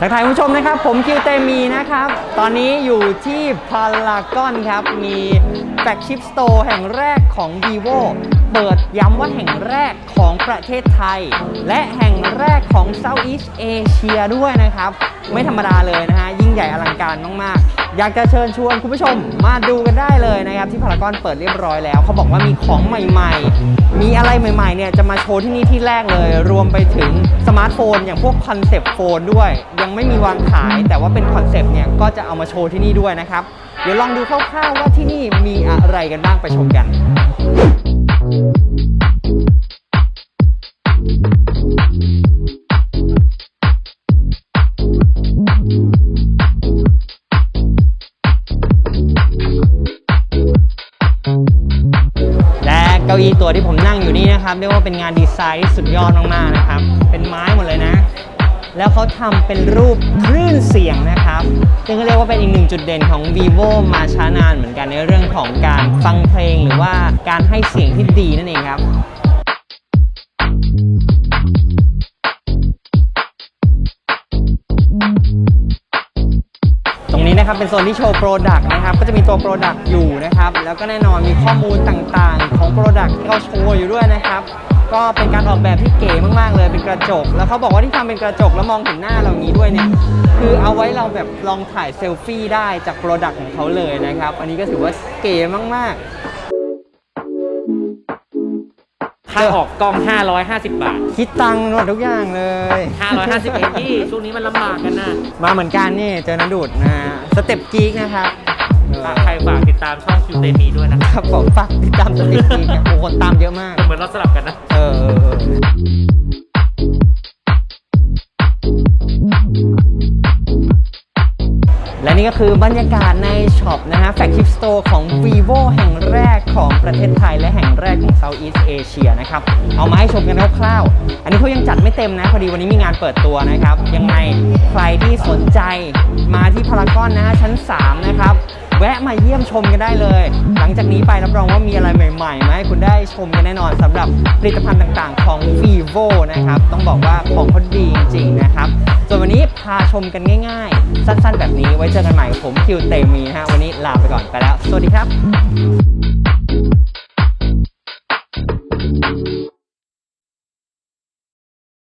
ทักทายคุณผู้ชมนะครับ ผมคิวเตมีนะครับ ตอนนี้อยู่ที่พารากอนครับ มีแฟกชิปสโตร์แห่งแรกของ vivo เปิดย้ำว่าแห่งแรกของประเทศไทย และแห่งแรกของ Southeast Asia ด้วยนะครับ ไม่ธรรมดาเลยนะฮะ ยิ่งใหญ่อลังการมากๆ อยากจะเชิญชวนคุณผู้ชมมาดูกันได้เลยนะครับ ที่พารากอนเปิดเรียบร้อยแล้ว เขาบอกว่ามีของใหม่ๆ มีอะไรใหม่ๆเนี่ยจะมาโชว์ที่นี่ที่แรกเลย รวมไปถึงสมาร์ทโฟนอย่างพวกคอนเซปต์โฟนด้วย ยังไม่มีวางขาย แต่ว่าเป็นคอนเซปต์เนี่ยก็จะเอามาโชว์ที่นี่ด้วยนะครับเดี๋ยวลองดูคร่าวๆว่าที่นี่มีอะไรกันบ้างไปชมกัน และเก้าอี้ตัวที่ผมนั่งอยู่นี่นะครับ เรียกว่าเป็นงานดีไซน์ที่สุดยอดมากๆนะครับ เป็นไม้หมดเลยนะ แล้วเขาทำเป็นรูปคลื่นเสียงนะครับ ซึ่งก็เรียกว่าเป็นอีกหนึ่งจุดเด่นของ vivo มาช้านานเหมือนกันในเรื่องของการฟังเพลงหรือว่าการให้เสียงที่ดีนั่นเองครับตรงนี้นะครับเป็นโซนที่โชว์โปรดักต์นะครับก็จะมีตัวโปรดักต์อยู่นะครับ แล้วก็แน่นอนมีข้อมูลต่างๆ ของโปรดักต์ที่เขาโชว์อยู่ด้วยนะครับ ก็เป็นการออกแบบที่เก๋มากๆเลยเป็นกระจก แล้วเขาบอกว่าที่ทำเป็นกระจกแล้วมองเห็นหน้าเราอย่างนี้ด้วยเนี่ยคือเอาไว้เราแบบลองถ่ายเซลฟี่ได้จากโปรดักต์ของเขาเลยนะครับ อันนี้ก็ถือว่าเก๋มากค่าออกกล้อง 550 บาทๆคิดตังค์หมดทุกอย่างเลย 550เองพี่ช่วงนี้มันลำบากกันนะมาเหมือนกันนี่เจอนันดูดนะฮะสเต็ปกิ๊กนะครับเออฝากใครฝากติดตามช่องคิวเตมีด้วยนะครับผมฝากติดตามสเต็ปกิ๊กนะโอ้โหคนตามเยอะมากเหมือนเราสลับ ก็คือบรรยากาศในช็อปนะฮะแฟ g ชิ p สโตร์ของ vivo แห่งแรกของประเทศไทยและแห่งแรกของ Southeast Asia นะครับ เอามาให้ชมกันคร่าวๆ อันนี้เขายังจัดไม่เต็มนะ พอดีวันนี้มีงานเปิดตัวนะครับ ยังไงใครที่สนใจมาที่พารากอนนะฮะชั้น 3 นะครับ แวะมาเยี่ยมชมกันได้เลย หลังจากนี้ไปรับรองว่ามีอะไรใหม่ๆมาให้คุณได้ชมกันแน่นอนสำหรับผลิตภัณฑ์ต่างๆของ vivo นะครับ ต้องบอกว่าของเขาดีจริงๆนะครับ ส่วนวันนี้พาชมกันง่ายๆ สั้นๆ แบบนี้ไว้เจอกันใหม่ผมคิวเตมีนะฮะวันนี้ลาไปก่อนไปแล้ว สวัสดีครับ